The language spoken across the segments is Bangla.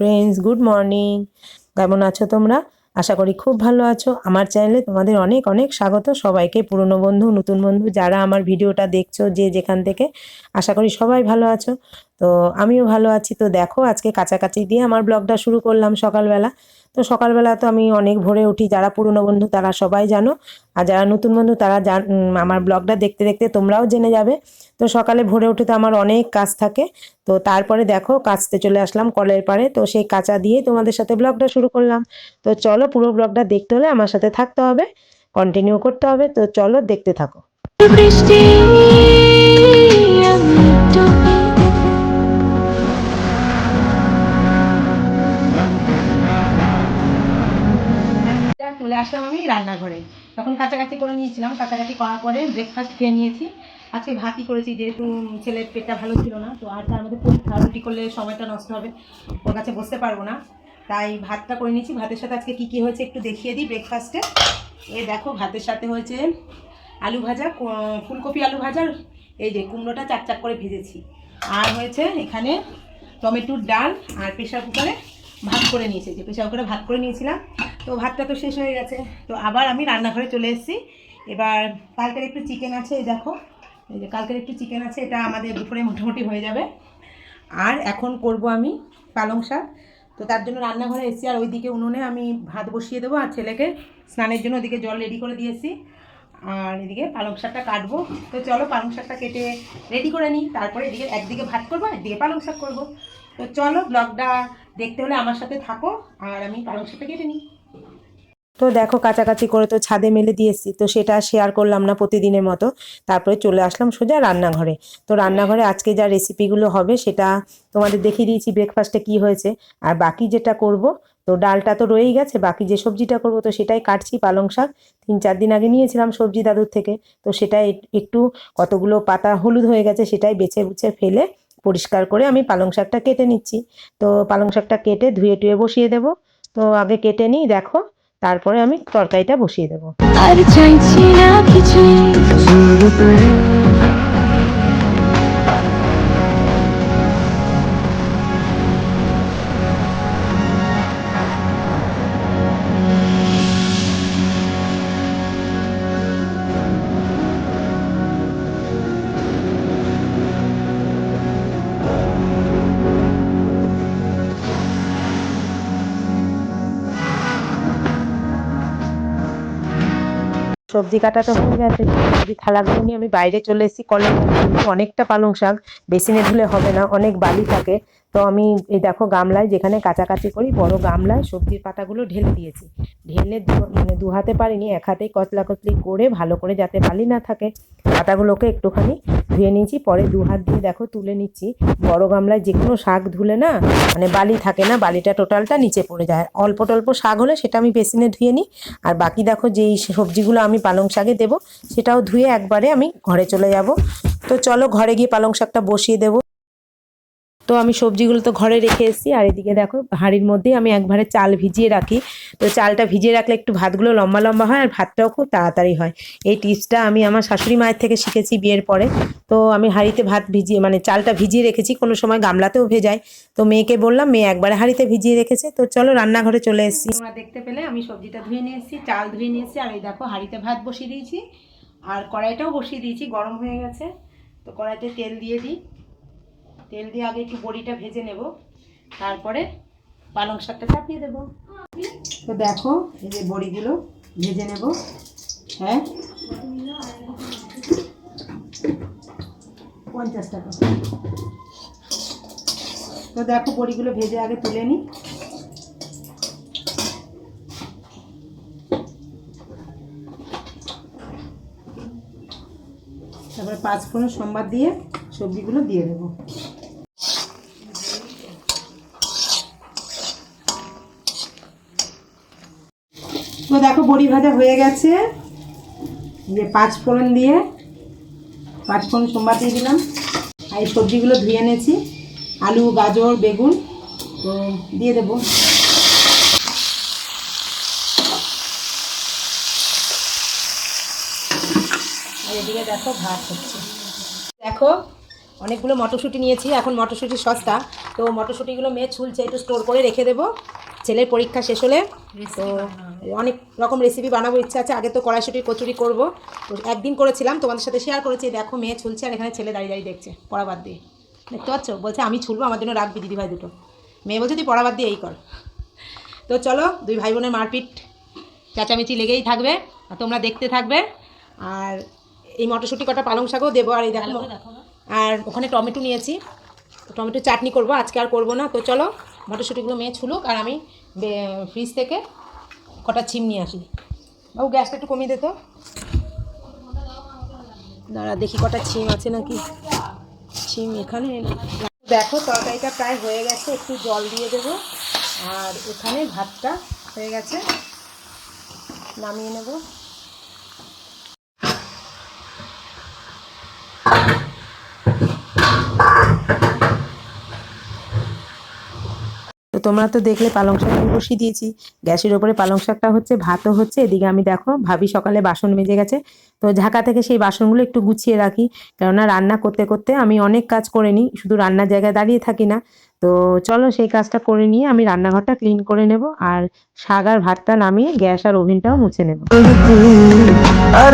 ফ্রেন্ডস গুড মর্নিং কেমন আছো তোমরা? আশা করি খুব ভালো আছো। আমার চ্যানেলে তোমাদের অনেক অনেক স্বাগত। সবাইকে পুরনো বন্ধু, নতুন বন্ধু, যারা আমার ভিডিওটা দেখছ যে যেখান থেকে, আশা করি সবাই ভালো আছো। তো আমিও ভালো আছি। তো দেখো আজকে কাছাকাছি দিয়ে আমার ব্লগটা শুরু করলাম সকালবেলা। তো সকালবেলা তো আমি অনেক ভোরে উঠি, যারা পুরনো বন্ধু তারা সবাই জানো। আর যারা নতুন বন্ধু তারা জান আমার ব্লগটা দেখতে দেখতে তোমরাও জেনে যাবে। তো সকালে ভোরে উঠে তো আমার অনেক কাজ থাকে। তো তারপরে দেখো কাচতে চলে আসলাম কলের পাড়ে। তো সেই কাঁচা দিয়ে তোমাদের সাথে ব্লগটা শুরু করলাম। তো চলো পুরো ব্লগটা দেখতে হলে আমার সাথে থাকতে হবে কন্টিনিউ করতে হবে। তো চলো দেখতে থাকো। বৃষ্টি আসলাম আমি রান্নাঘরে। তখন কাছাকাছি করে নিয়েছিলাম, কাছাকাছি করার পরে ব্রেকফাস্ট খেয়ে নিয়েছি। আজকে ভাতই করেছি, যেহেতু ছেলের পেটটা ভালো ছিল না, তো আর তার মধ্যে পরীক্ষা রুটি করলে সময়টা নষ্ট হবে, ওর কাছে বসতে পারব না। তাই ভাতটা করে নিয়েছি। ভাতের সাথে আজকে কী কী হয়েছে একটু দেখিয়ে দিই ব্রেকফাস্টে এ। দেখো, ভাতের সাথে হয়েছে আলু ভাজা ফুলকপি আলু ভাজা এই যে কুমড়োটা চাক চাক করে ভেজেছি। আর হয়েছে এখানে টমেটোর ডাল আর প্রেশার কুকারে ভাত করে নিয়েছি। যে প্রেশার কুকারে ভাত করে নিয়েছিলাম তো ভাতটা তো শেষ হয়ে গেছে। তো আবার আমি রান্নাঘরে চলে এসেছি। এবার কালকের একটু চিকেন আছে, এই দেখো। এই যে কালকের একটু চিকেন আছে, এটা আমাদের দুপুরে মোটামুটি হয়ে যাবে। আর এখন করব আমি পালং শাক। তো তার জন্য রান্নাঘরে এসেছি, আর ওইদিকে উনুনে আমি ভাত বসিয়ে দেবো, আর ছেলেকে স্নানের জন্য ওদিকে জল রেডি করে দিয়েছি। আর এদিকে পালং শাকটা কাটবো। তো চলো পালং শাকটা কেটে রেডি করে নিই। তারপরে এদিকে একদিকে ভাত করব একদিকে পালং শাক করব। তো চলো ব্লগটা দেখতে হলে আমার সাথে থাকো, আর আমি পালং শাকটা কেটে নিই। তো দেখো কাছাকাছি করে তো ছাদে মেলে দিয়েছি, তো সেটা শেয়ার করলাম না প্রতিদিনের মতো। তারপরে চলে আসলাম সোজা রান্নাঘরে। তো রান্নাঘরে আজকে যা রেসিপিগুলো হবে সেটা তোমাদের দেখিয়ে দিয়েছি ব্রেকফাস্টে কি হয়েছে। আর বাকি যেটা করব, তো ডালটা তো রয়েই গেছে, বাকি যে সবজিটা করব তো সেটাই কাটছি, পালং শাক। তিন চার দিন আগে নিয়েছিলাম সবজি দাদুর থেকে, তো সেটাই একটু কতগুলো পাতা হলুদ হয়ে গেছে সেটাই বেছে বুছে ফেলে পরিষ্কার করে আমি পালং শাকটা কেটে নিচ্ছি। তো পালং শাকটা কেটে ধুয়ে টুয়ে বসিয়ে দেব। তো আগে কেটে নিই, দেখো। তারপরে আমি তরকারিটা বসিয়ে দেবো। আর চাইছি না কিছুই সবজি কাটা তো হয়ে গেছে, সবজি থালাগুলো নিয়ে আমি বাইরে চলে এসেছি কলের অনেকটা পালং শাক, বেসিনে ধুলে হবে না, অনেক বালি থাকে। তো আমি এই দেখো গামলায় যেখানে কাচাকাচি করি, বড় গামলায় সবজির পাতাগুলো ঢেলে দিয়েছি। ঢেলে মানে দু হাতে পারিনি, এক হাতেই কতলি করে ভালো করে যাতে বালি না থাকে, পাতাগুলোকে একটুখানি ধুয়ে নিয়েছি, পরে দু হাত দিয়ে দেখো তুলে নিচ্ছি। বড় গামলায় যে কোনো শাক ধুলে না মানে বালি থাকে না, বালিটা টোটালটা নিচে পড়ে যায়। অল্প টল্প শাক হলে সেটা আমি বেসিনে ধুয়ে নিই, আর বাকি দেখো যেই সবজিগুলো আমি পালং শাকে দেবো, সেটাও ধুয়ে একবারে আমি ঘরে চলে যাব। তো চলো ঘরে গিয়ে পালং শাকটা বসিয়ে দেবো। তো আমি সবজিগুলো তো ঘরে রেখে এসেছি। আর এদিকে দেখো, হাঁড়ির মধ্যেই আমি একবারে চাল ভিজিয়ে রাখি। তো চালটা ভিজিয়ে রাখলে একটু ভাতগুলো লম্বা লম্বা হয় আর ভাতটাও খুব তাড়াতাড়ি হয়। এই টিপসটা আমি আমার শাশুড়ি মায়ের থেকে শিখেছি বিয়ের পরে। তো আমি হাঁড়িতে ভাত ভিজিয়ে মানে চালটা ভিজিয়ে রেখেছি, কোনো সময় গামলাতেও ভেজাই তো মেয়েকে বললাম, মেয়ে একবারে হাঁড়িতে ভিজিয়ে রেখেছে। তো চলো রান্নাঘরে চলে এসেছি। তোমরা দেখতে পেলে, আমি সবজিটা ধুয়ে নিয়ে এসেছি, চাল ধুয়ে নিয়ে এসেছি। আর এই দেখো, হাঁড়িতে ভাত বসিয়ে দিয়েছি। আর কড়াইটাও বসিয়ে দিয়েছি, গরম হয়ে গেছে। তো কড়াইতে তেল দিয়ে দিই। তেল দিয়ে আগে একটু বড়িটা ভেজে নেব। তারপরে পালং শাকটা চাপিয়ে দেব। তো দেখো, এই যে বড়িগুলো ভেজে নেব। হ্যাঁ? পঞ্চাশ টাকা। তো দেখো, বড়িগুলো ভেজে আগে তুলে নিই তারপরে পাঁচ ফোড়ন সোমবার দিয়ে সবজিগুলো দিয়ে দেবো। দেখো বড়ি ভাজা হয়ে গেছে। যে পাঁচ ফোড়ন দিয়ে, পাঁচ ফোড়ন সোমবার দিয়ে দিলাম। আর এই সবজিগুলো ধুয়ে এনেছি, আলু, গাজর, বেগুন, তো দিয়ে দেবো। এদিকে দেখো ভাত হচ্ছে। দেখো, অনেকগুলো মটরশুঁটি নিয়েছি, এখন মটরশুঁটি সস্তা। তো মটরশুঁটিগুলো মেয়ে ছুলছে, একটু স্টোর করে রেখে দেবো। ছেলের পরীক্ষা শেষ হলে তো অনেক রকম রেসিপি বানাবো ইচ্ছা আছে। আগে তো কড়াইশুটির কচুরি করব। তো একদিন করেছিলাম তোমাদের সাথে শেয়ার করেছি। দেখো মেয়ে ছুলছে আর এখানে ছেলে দাঁড়িয়ে দাঁড়িয়ে দেখছে পড়া বাদ দিয়ে। দেখতে পাচ্ছ? বলছে আমি ছুলবো আমার জন্য রাখবি দিদিভাই দুটো। মেয়ে বলছে তুই পড়া বাদ দিয়ে এই কর। তো চলো দুই ভাই বোনের মারপিট চেঁচামেচি লেগেই থাকবে আর তোমরা দেখতে থাকবে। আর এই মটরশুঁটি কটা পালং শাকও দেবো আর এই দেখো আর ওখানে টমেটো নিয়েছি। টমেটো চাটনি করব আজকে আর করব না। তো চলো মটরশুঁটিগুলো মেয়ে ছুলুক আর আমি ফ্রিজ থেকে কটা ছিম নিয়ে আসি বাবু, গ্যাসটা একটু কমিয়ে দে দাঁড়া, দেখি কটা ছিম আছে নাকি। ছিম এখানে দেখো, তরকারিটা প্রায় হয়ে গেছে, একটু জল দিয়ে দেবো। আর এখানে ভাতটা হয়ে গেছে। নামিয়ে নেব। তোমরা তো দেখলে পালং শাক আমি বসিয়ে দিয়েছি। গ্যাসের ওপরে পালং শাকটা হচ্ছে, ভাতও হচ্ছে, এদিকে আমি দেখো, ভাবি সকালে বাসন মেজে গেছে। তো ঝাঁকা থেকে সেই বাসনগুলো একটু গুছিয়ে রাখি, কেননা রান্না করতে করতে আমি অনেক কাজ করে নিই, শুধু রান্নার জায়গায় দাঁড়িয়ে থাকি না। তো চলো সেই কাজটা করে নিয়ে আমি রান্নাঘরটা ক্লিন করে নেব আর শাক আর ভাতটা নামিয়ে গ্যাস আর ওভেনটাও মুছে নেব। আর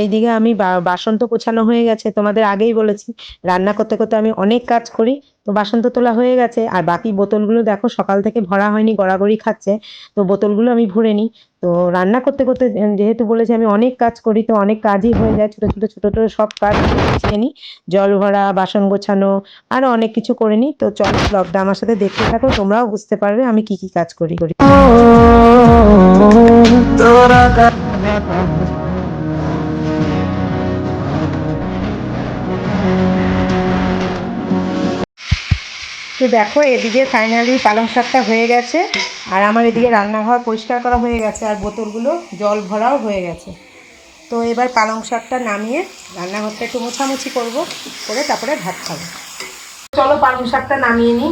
এইদিকে আমি বাসন তো গোছানো হয়ে গেছে, তোমাদের আগেই বলেছি, রান্না করতে করতে আমি অনেক কাজ করি, তো বাসন তো তোলা হয়ে গেছে, আর বাকি বোতলগুলো দেখো সকাল থেকে ভরা হয়নি, গড়াগড়ি খাচ্ছে, তো বোতলগুলো আমি ভরে নিই, তো রান্না করতে করতে যেহেতু বলেছি আমি অনেক কাজ করি, তো অনেক কাজই হয়ে যায়, ছোটো ছোটো ছোটো ছোটো সব কাজ গুছিয়ে নিই, জল ভরা, বাসন গোছানো আরও অনেক কিছু করে নিই, তো চলো ব্লগটা আমার সাথে দেখতে থাকো, তোমরাও বুঝতে পারবে আমি কি কি কাজ করি করি তো দেখো, এদিকে ফাইনালি পালং শাকটা হয়ে গেছে। আর আমার এদিকে রান্নাঘর পরিষ্কার করা হয়ে গেছে, আর বোতলগুলো জল ভরাও হয়ে গেছে। তো এবার পালং শাকটা নামিয়ে রান্নাঘরটা একটু মোছামুছি করব, করে তারপরে ভাত খাব। চলো পালং শাকটা নামিয়ে নিই।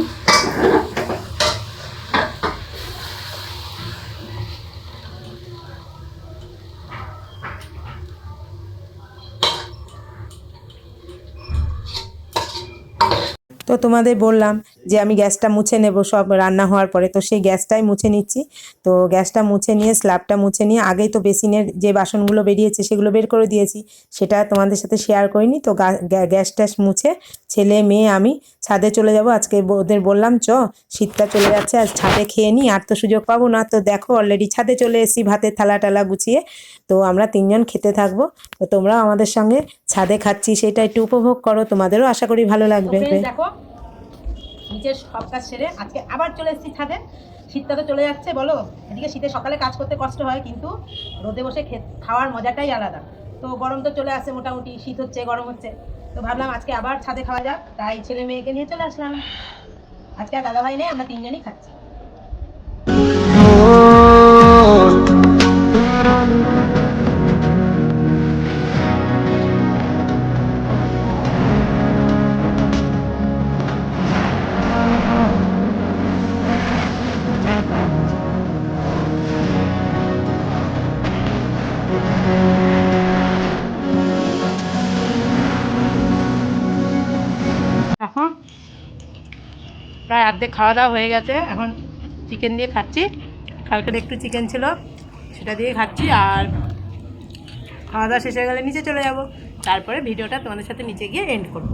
তো তোমাদের বললাম যে আমি গ্যাসটা মুছে নেব সব রান্না হওয়ার পরে। তো সেই গ্যাসটাই মুছে নিচ্ছি। তো গ্যাসটা মুছে নিয়ে, স্ল্যাবটা মুছে নিয়ে, আগেই তো বেসিনের যে বাসনগুলো বেরিয়েছে সেগুলো বের করে দিয়েছি। সেটা তোমাদের সাথে শেয়ার করিনি। তো গ্যাস ট্যাস মুছে ছেলে, মেয়ে, আমি ছাদে চলে যাব। আজকে ওদের বললাম, চ, শীতটা চলে যাচ্ছে, আজ ছাদে খেয়ে নিই আর তো সুযোগ পাবো না। তো দেখো অলরেডি ছাদে চলে এসেছি ভাতের থালা টালা গুছিয়ে। তো আমরা তিনজন খেতে থাকব। তো তোমরাও আমাদের সঙ্গে ছাদে খাচ্ছি, সেটা একটু উপভোগ করো। তোমাদেরও আশা করি ভালো লাগবে। দেখো নিচের সব কাজ সেরে আজকে আবার চলে এসেছি ছাদে। শীতটা তো চলে যাচ্ছে, বলো? এদিকে শীতে সকালে কাজ করতে কষ্ট হয়, কিন্তু রোদে বসে খাওয়ার মজাটাই আলাদা। তো গরম তো চলে আসে মোটামুটি, শীত হচ্ছে, গরম হচ্ছে। তো ভাবলাম আজকে আবার ছাদে খাওয়া যাক, তাই ছেলে মেয়েকে নিয়ে চলে আসলাম। আজকে আর দাদা ভাই নেই, আমরা তিনজনই খাচ্ছি। এখন। প্রায় অর্ধেক খাওয়া দাওয়া হয়ে গেছে। এখন চিকেন দিয়ে খাচ্ছি। কালকের একটু চিকেন ছিল, সেটা দিয়ে খাচ্ছি আর খাওয়া দাওয়া শেষ হয়ে গেলে নিচে চলে যাব। তারপরে ভিডিওটা তোমাদের সাথে নিচে গিয়ে এন্ড করব।